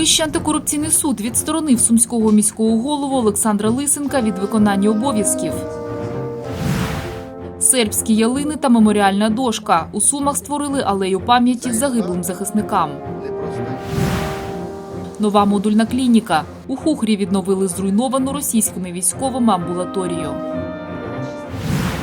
Вищий антикорупційний суд відсторонив сумського міського голову Олександра Лисенка від виконання обов'язків. Сербські ялини та меморіальна дошка у Сумах створили алею пам'яті загиблим захисникам. Нова модульна клініка. У Хухрі відновили зруйновану російськими військовими амбулаторію.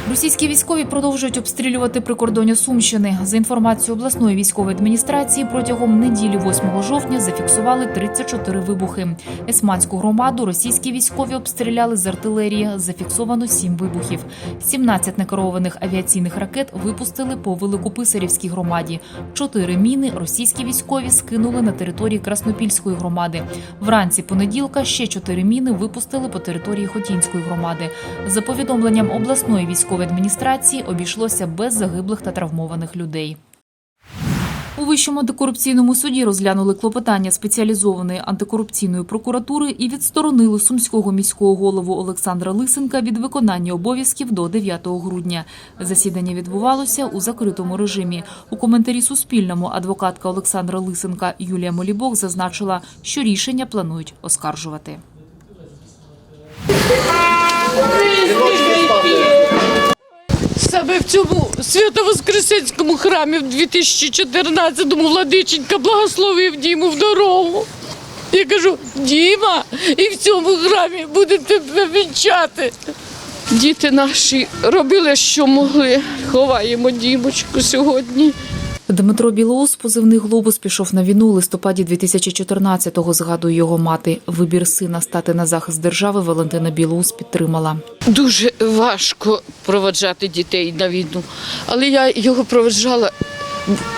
Російські військові продовжують обстрілювати прикордоння Сумщини. За інформацією обласної військової адміністрації, протягом неділі 8 жовтня зафіксували 34 вибухи. Есманську громаду російські військові обстріляли з артилерії. Зафіксовано 7 вибухів. 17 некерованих авіаційних ракет випустили по Великописарівській громаді. Чотири міни російські військові скинули на території Краснопільської громади. Вранці понеділка ще чотири міни випустили по території Хотінської громади. За повідомленням обласної військової адміністрації, обійшлося без загиблих та травмованих людей. У вищому антикорупційному суді розглянули клопотання спеціалізованої антикорупційної прокуратури і відсторонили сумського міського голову Олександра Лисенка від виконання обов'язків до 9 грудня. Засідання відбувалося у закритому режимі. У коментарі Суспільному адвокатка Олександра Лисенка Юлія Молібок зазначила, що рішення планують оскаржувати. Саме в цьому Свято-Воскресенському храмі в 2014-му владиченька благословив Діму в дорогу. Я кажу, Діма, і в цьому храмі буде тебе вінчати. Діти наші робили, що могли. Ховаємо Дімочку сьогодні. Дмитро Білоус, позивний глобус, пішов на війну у листопаді 2014-го, згадує його мати. Вибір сина стати на захист держави Валентина Білоус підтримала. Дуже важко проводжати дітей на війну, але я його проведжала,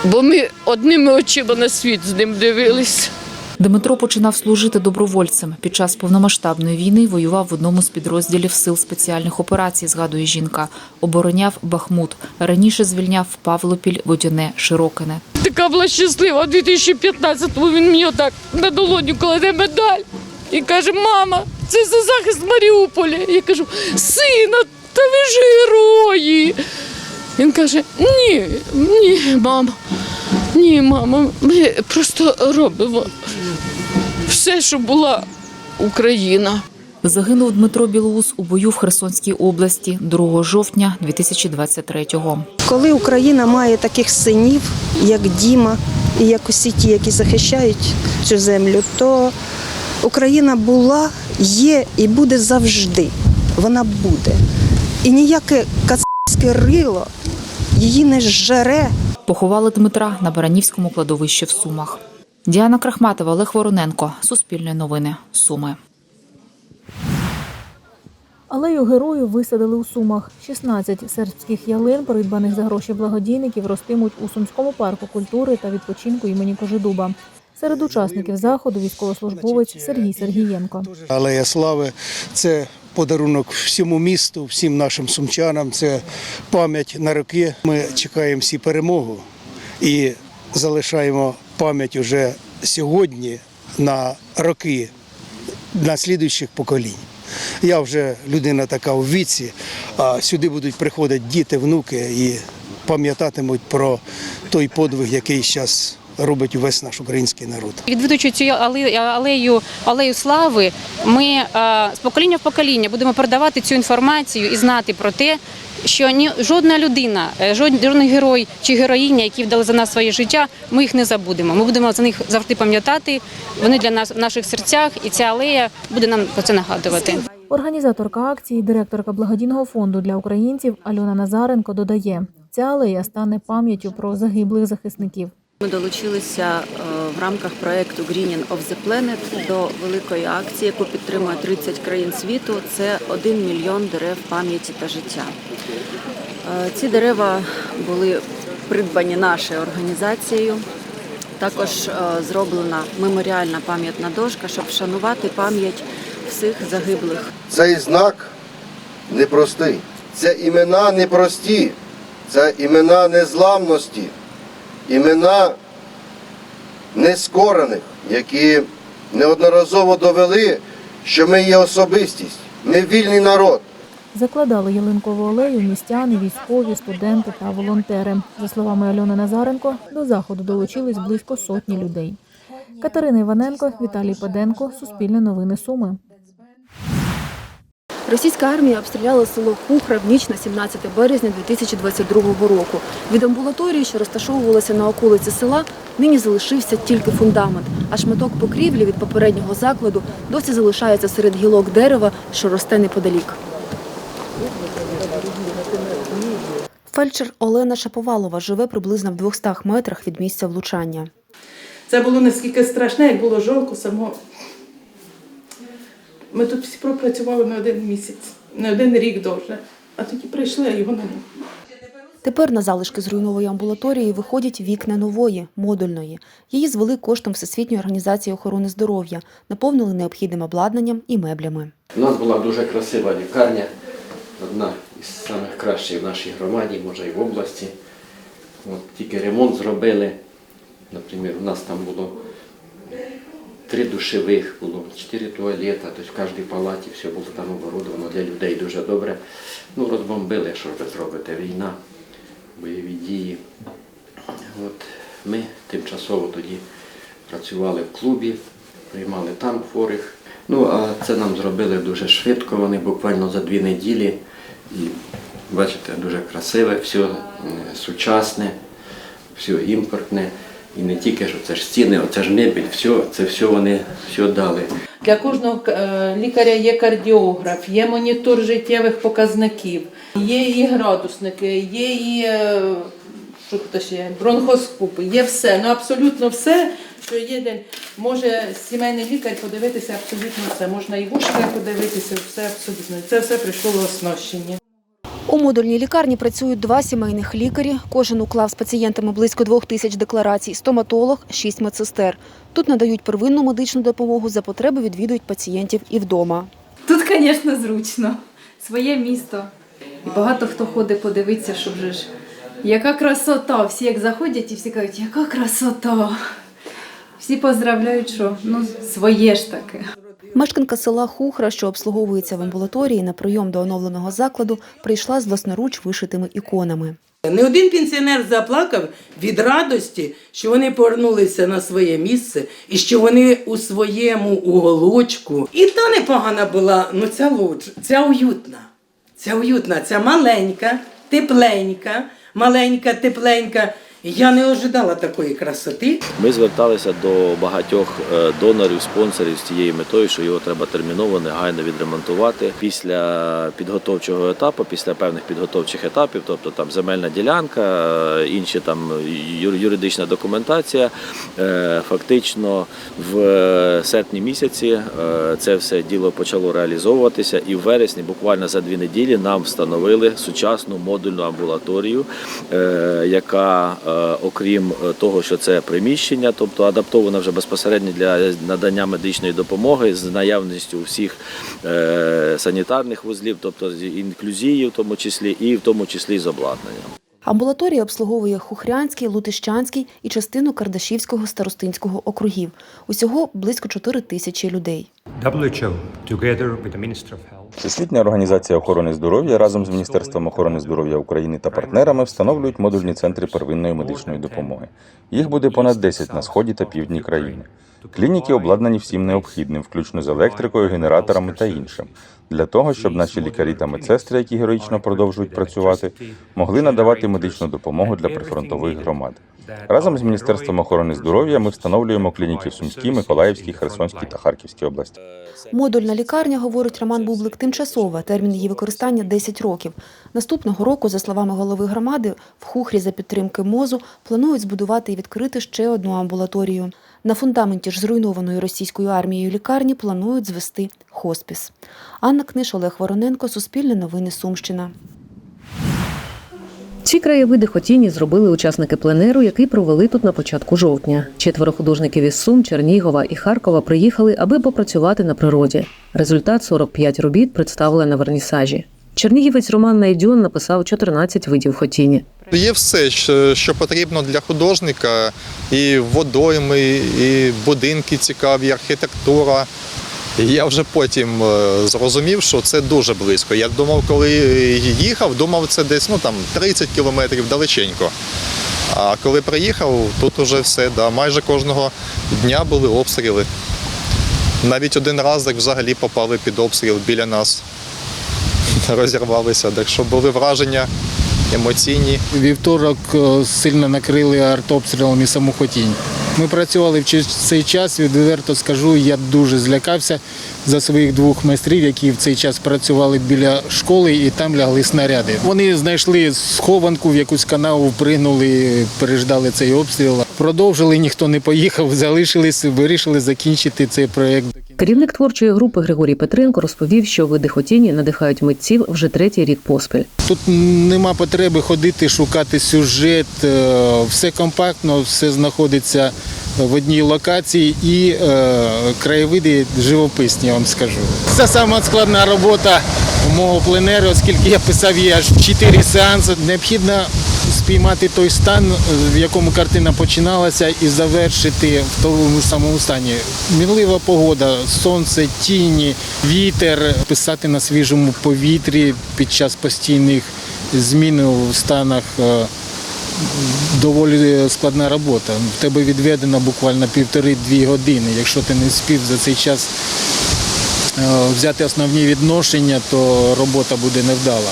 бо ми одними очима на світ з ним дивились. Дмитро починав служити добровольцем. Під час повномасштабної війни воював в одному з підрозділів сил спеціальних операцій, згадує жінка. Обороняв Бахмут. Раніше звільняв Павлопіль, Водяне, Широкине. Така була щаслива. 2015-му він мені отак на долоню кладе медаль і каже: Мама, це за захист Маріуполя. Я кажу, сина, та ви ж герої. Він каже: Ні, ні, мама, ні, мама, ми просто робимо все, щоб була Україна. Загинув Дмитро Білоус у бою в Херсонській області 2 жовтня 2023-го. Коли Україна має таких синів, як Діма, і як усі ті, які захищають цю землю, то Україна була, є і буде завжди. Вона буде. І ніяке кацапське рило її не зжере. Поховали Дмитра на Баранівському кладовищі в Сумах. Діана Крахматова, Олег Вороненко. Суспільне новини. Суми. Алею героїв висадили у Сумах. 16 сербських ялин, придбаних за гроші благодійників, ростимуть у Сумському парку культури та відпочинку імені Кожедуба. Серед учасників заходу військовослужбовець Сергій Сергієнко. Алея Слави це подарунок всьому місту, всім нашим сумчанам. Це пам'ять на роки. Ми чекаємо всі перемогу і залишаємо пам'ять уже сьогодні на роки на слідуючих поколінь. Я вже людина така у віці, а сюди будуть приходити діти, внуки і пам'ятатимуть про той подвиг, який зараз робить увесь наш український народ. Відвідуючи цю алею, алею, алею слави, ми е, з покоління в покоління будемо передавати цю інформацію і знати про те, що ні жодна людина, е, жоден жодний герой чи героїня, які вдали за нас своє життя, ми їх не забудемо. Ми будемо за них завжди пам'ятати. Вони для нас в наших серцях, і ця алея буде нам про це нагадувати. Організаторка акції, директорка благодійного фонду для українців Альона Назаренко додає, ця алея стане пам'яттю про загиблих захисників. Ми долучилися е, в рамках проекту Greening of the Planet до великої акції, яку підтримує 30 країн світу. Це 1 мільйон дерев пам'яті та життя. Е, Ці дерева були придбані нашою організацією. Також е, зроблена меморіальна пам'ятна дошка, щоб вшанувати пам'ять всіх загиблих Цей знак непростий. Це імена непрості, це імена незламності, імена нескорених, які неодноразово довели, що ми є особистість, ми вільний народ. Закладали ялинкову алею містяни, військові, студенти та волонтери. За словами Альони Назаренко, до заходу долучились близько сотні людей. Катерина Іваненко, Віталій Паденко, Суспільне новини Суми. Російська армія обстріляла село Кухра в ніч на 17 березня 2022 року. Від амбулаторії, що розташовувалася на околиці села, нині залишився тільки фундамент, а шматок покрівлі від попереднього закладу досі залишається серед гілок дерева, що росте неподалік. Фельдшер Олена Шаповалова живе приблизно в 200 метрах від місця влучання. Це було наскільки страшне, як було жалко само. Ми тут всі пропрацювали не один місяць, не один рік довше. А тоді прийшли, а його немає. Тепер на залишки зруйнової амбулаторії виходять вікна нової, модульної. Її звели коштом Всесвітньої організації охорони здоров'я, наповнили необхідним обладнанням і меблями. У нас була дуже красива лікарня, одна із найкращих кращих в нашій громаді, може і в області. От, тільки ремонт зробили. Наприклад, у нас там було три душевих, було чотири туалета, тобто в кожній палаті все було там оборудовано для людей дуже добре. Ну, розбомбили, що ви зробите, війна, бойові дії. От, ми тимчасово тоді працювали в клубі, приймали там хворих. Ну, а це нам зробили дуже швидко, вони буквально за дві неділі. І бачите, дуже красиве, все сучасне, все імпортне. І не тільки що це ж стіни, оце ж мебель, все, це все вони все дали. Для кожного е, лікаря є кардіограф, є монітор життєвих показників, є і градусники, є і е, що тут ще, бронхоскопи, є все, ну абсолютно все, що є, може сімейний лікар подивитися абсолютно все. Можна і вушка подивитися, все абсолютно. Це все прийшло в оснащенні. У модульній лікарні працюють два сімейних лікарі. Кожен уклав з пацієнтами близько двох тисяч декларацій, стоматолог, шість медсестер. Тут надають первинну медичну допомогу, за потреби відвідують пацієнтів і вдома. Тут, звісно, зручно. Своє місто. І багато хто ходить подивитися, що вже ж. Яка красота! Всі як заходять і всі кажуть, яка красота! Всі поздравляють, що ну, своє ж таке. Мешканка села Хухра, що обслуговується в амбулаторії на прийом до оновленого закладу, прийшла з власноруч вишитими іконами. Не один пенсіонер заплакав від радості, що вони повернулися на своє місце і що вони у своєму уголочку. І та непогана була, ну ця лодж, ця уютна. Ця уютна, ця маленька, тепленька, маленька, тепленька. Я не ожидала такої красоти. Ми зверталися до багатьох е, донорів, спонсорів з цією метою, що його треба терміново, негайно відремонтувати. Після підготовчого етапу, після певних підготовчих етапів, тобто там земельна ділянка, е, інші там юр- юридична документація. е, Фактично в серпні місяці це все діло почало реалізовуватися, і в вересні, буквально за дві неділі, нам встановили сучасну модульну амбулаторію, яка окрім е, того, що це приміщення, тобто адаптована вже безпосередньо для надання медичної допомоги з наявністю всіх е, санітарних вузлів, тобто з інклюзією, в тому числі, і в тому числі з обладнанням. Амбулаторія обслуговує Хухрянський, Лутищанський і частину Кардашівського старостинського округів. Усього близько 4 тисячі людей. Всесвітня організація охорони здоров'я разом з Міністерством охорони здоров'я України та партнерами встановлюють модульні центри первинної медичної допомоги. Їх буде понад 10 на сході та півдні країни. Клініки обладнані всім необхідним, включно з електрикою, генераторами та іншим, для того, щоб наші лікарі та медсестри, які героїчно продовжують працювати, могли надавати медичну допомогу для прифронтових громад. Разом з Міністерством охорони здоров'я ми встановлюємо клініки в Сумській, Миколаївській, Херсонській та Харківській області. Модульна лікарня, говорить Роман Бублик, тимчасова. Термін її використання 10 років. Наступного року, за словами голови громади, в Хухрі за підтримки МОЗу планують збудувати і відкрити ще одну амбулаторію. На фундаменті ж зруйнованої російською армією лікарні планують звести хоспіс. Анна Книж, Олег Вороненко, Суспільне новини Сумщина. Ці краєвиди хотіні зробили учасники пленеру, який провели тут на початку жовтня. Четверо художників із Сум, Чернігова і Харкова приїхали, аби попрацювати на природі. Результат 45 робіт представили на вернісажі. Чернігівець Роман Найдьон написав 14 видів хотіні. Є все, що, потрібно для художника, і водойми, і будинки цікаві, і архітектура. Я вже потім е, зрозумів, що це дуже близько. Я думав, коли їхав, думав, це десь ну, там, 30 кілометрів далеченько. А коли приїхав, тут уже все, да, майже кожного дня були обстріли. Навіть один раз як взагалі попали під обстріл біля нас. Розірвалися, так що були враження емоційні. Вівторок е, сильно накрили артобстрілами саму Хотінь. Ми працювали в цей час, відверто скажу, я дуже злякався за своїх двох майстрів, які в цей час працювали біля школи і там лягли снаряди. Вони знайшли схованку в якусь канаву, впригнули, переждали цей обстріл. Продовжили, ніхто не поїхав, залишились, вирішили закінчити цей проєкт. Керівник творчої групи Григорій Петренко розповів, що види хотіні надихають митців вже третій рік поспіль. Тут нема потреби ходити, шукати сюжет. е, Все компактно, все знаходиться в одній локації і е, краєвиди живописні, я вам скажу. Це сама складна робота мого пленеру, оскільки я писав її аж чотири сеанси. Необхідно спіймати той стан, в якому картина починалася, і завершити в тому самому стані. Мінлива погода, сонце, тіні, вітер, писати на свіжому повітрі під час постійних змін у станах. е, Доволі складна робота. В тебе відведено буквально півтори-дві години. Якщо ти не спів за цей час е, взяти основні відношення, то робота буде невдала.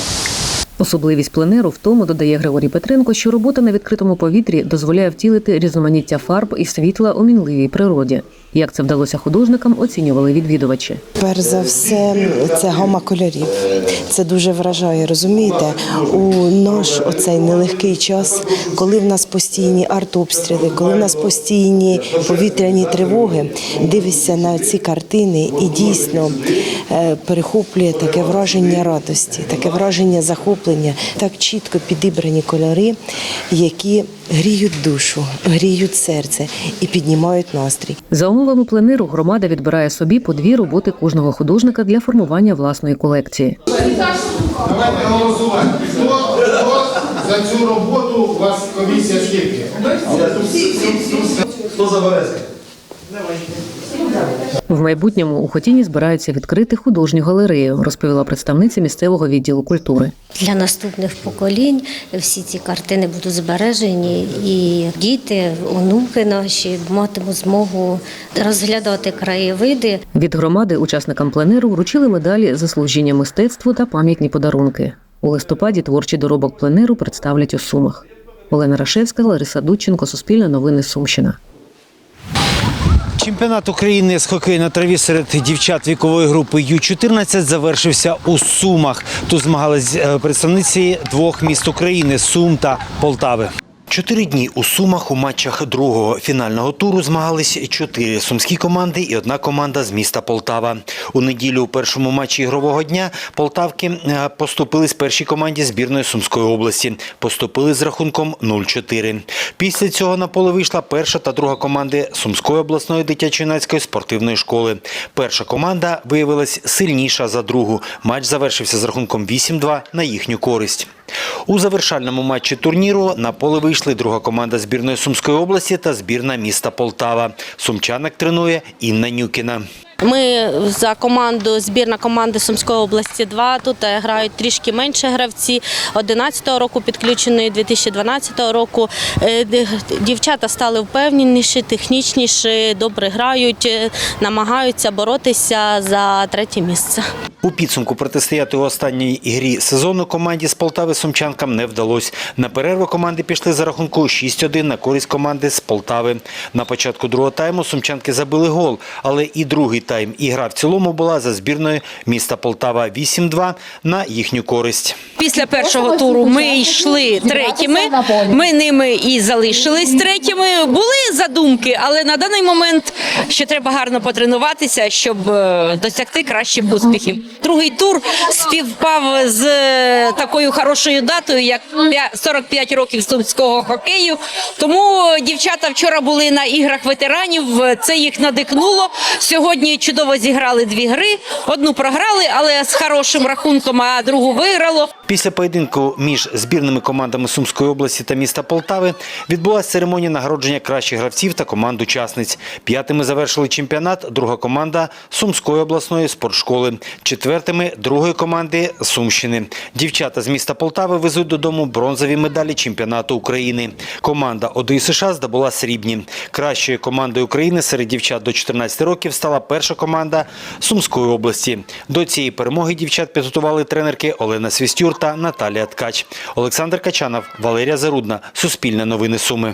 Особливість пленеру в тому, додає Григорій Петренко, що робота на відкритому повітрі дозволяє втілити різноманіття фарб і світла у мінливій природі. Як це вдалося художникам, оцінювали відвідувачі. Перш за все, це гама кольорів. Це дуже вражає. Розумієте, у наш оцей нелегкий час, коли в нас постійні артобстріли, коли в нас постійні повітряні тривоги, дивишся на ці картини і дійсно е, перехоплює таке враження радості, таке враження захоплення, так чітко підібрані кольори, які гріють душу, гріють серце і піднімають настрій. За умовами пленеру громада відбирає собі по дві роботи кожного художника для формування власної колекції. Давайте голосувати. Хто, хто за цю роботу у вас комісія скільки? Хто за Березка? В майбутньому у Хотіні збираються відкрити художню галерею, розповіла представниця місцевого відділу культури. Для наступних поколінь всі ці картини будуть збережені, і діти, онуки наші матимуть змогу розглядати краєвиди. Від громади учасникам пленеру вручили медалі за служіння мистецтву та пам'ятні подарунки. У листопаді творчий доробок пленеру представлять у Сумах. Олена Рашевська, Лариса Дудченко, Суспільне новини Сумщина. Чемпіонат України з хокею на траві серед дівчат вікової групи Ю-14 завершився у Сумах. Тут змагались е, представниці двох міст України Сум та Полтави. Чотири дні у Сумах у матчах другого фінального туру змагались чотири сумські команди і одна команда з міста Полтава. У неділю у першому матчі ігрового дня полтавки е, поступили з першій команді збірної Сумської області. Поступили з рахунком 0-4. Після цього на поле вийшла перша та друга команди Сумської обласної дитячо-юнацької спортивної школи. Перша команда виявилась сильніша за другу. Матч завершився з рахунком 8-2 на їхню користь. У завершальному матчі турніру на поле вийшли друга команда збірної Сумської області та збірна міста Полтава. Сумчанок тренує Інна Нюкіна. Ми за команду, збірна команди Сумської області 2. Тут е, грають трішки менше гравці. 11-го року підключеної, 2012 року. Е, Дівчата стали впевненіші, технічніші, добре грають, е, намагаються боротися за третє місце. У підсумку протистояти у останній грі сезону команді з Полтави сумчанкам не вдалося. На перерву команди пішли за рахунку 6-1 на користь команди з Полтави. На початку другого тайму сумчанки забили гол, але і другий тайм і гра в цілому була за збірною міста Полтава 8-2 на їхню користь. Після першого туру ми йшли третіми. Ми ними і залишились третіми. Були задумки, але на даний момент ще треба гарно потренуватися, щоб е, досягти кращих успіхів. Другий тур співпав з е, такою хорошою датою, як п'я- 45 років сумського хокею. Тому дівчата вчора були на іграх ветеранів. Це їх надихнуло. Сьогодні чудово зіграли дві гри. Одну програли, але з хорошим рахунком, а другу виграло. Після поєдинку між збірними командами Сумської області та міста Полтави відбулася церемонія нагородження кращих гравців та команд учасниць. П'ятими завершили чемпіонат друга команда Сумської обласної спортшколи. Четвертими другої команди Сумщини. Дівчата з міста Полтави везуть додому бронзові медалі чемпіонату України. Команда ОДЮ США здобула срібні. Кращою командою України серед дівчат до 14 років стала перша команда Сумської області. До цієї перемоги дівчат підготували тренерки Олена Свістюр та Наталія Ткач. Олександр Качанов, Валерія Зарудна. Суспільне новини Суми.